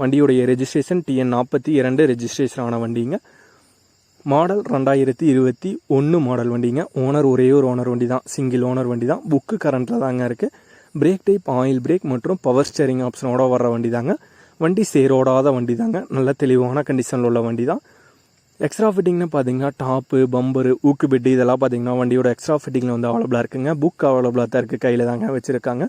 வண்டியுடைய registration TN நாற்பத்தி இரண்டு ரெஜிஸ்ட்ரேஷன் ஆன வண்டிங்க. மாடல் ரெண்டாயிரத்தி இருபத்தி ஒன்று மாடல் வண்டிங்க. ஓனர் ஒரே ஒரு ஓனர் வண்டி தான் சிங்கிள் ஓனர் வண்டி தான் புக்கு கரண்ட்டில் தாங்க இருக்குது பிரேக் டைப் ஆயில் பிரேக் மற்றும் பவர் ஸ்டேரிங் ஆப்ஷனோட வர்ற வண்டி தாங்க வண்டி சேரோடாத வண்டி தாங்க நல்ல தெளிவான கண்டிஷனில் உள்ள வண்டி தான் எக்ஸ்ட்ரா ஃபிட்டிங்னு பார்த்தீங்கன்னா டாப்பு பம்பரு ஊக்கு பெட்டு இதெல்லாம் பார்த்தீங்கன்னா வண்டியோட எக்ஸ்ட்ரா ஃபிட்டிங்கில் வந்து அவைலபிளாக இருக்குங்க. புக் அவைலபிளாக தான் இருக்குது கையில் தாங்க வச்சுருக்காங்க.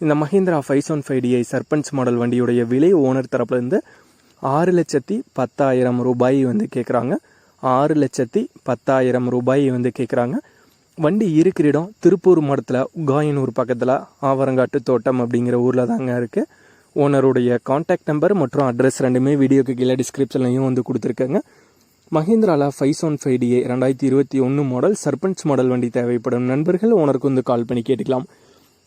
இந்த Mahindra five seven five DI Sarpanch model வண்டியுடைய விலை ஓனர் தரப்புலேருந்து ஆறு லட்சத்தி பத்தாயிரம் ரூபாய் வந்து கேட்குறாங்க ஆறு லட்சத்தி பத்தாயிரம் ரூபாய் வந்து கேட்குறாங்க வண்டி இருக்கிற இடம் திருப்பூர் மாவட்டத்தில் உகாயனூர் பக்கத்தில் ஆவரங்காட்டு தோட்டம் அப்படிங்கிற ஊரில் தாங்க இருக்குது ஓனருடைய காண்டாக்ட் நம்பர் மற்றும் அட்ரஸ் ரெண்டுமே வீடியோக்கு கீழே டிஸ்கிரிப்ஷன்லையும் வந்து கொடுத்துருக்கேங்க. மஹிந்திரால ஃபைவ் செவன் ஃபைவ் டிஏ ரெண்டாயிரத்தி இருபத்தி ஒன்று மாடல் சர்பஞ்ச் மாடல் வண்டி தேவைப்படும். நண்பர்கள் ஓனருக்கு வந்து கால் பண்ணி கேட்டுக்கலாம்.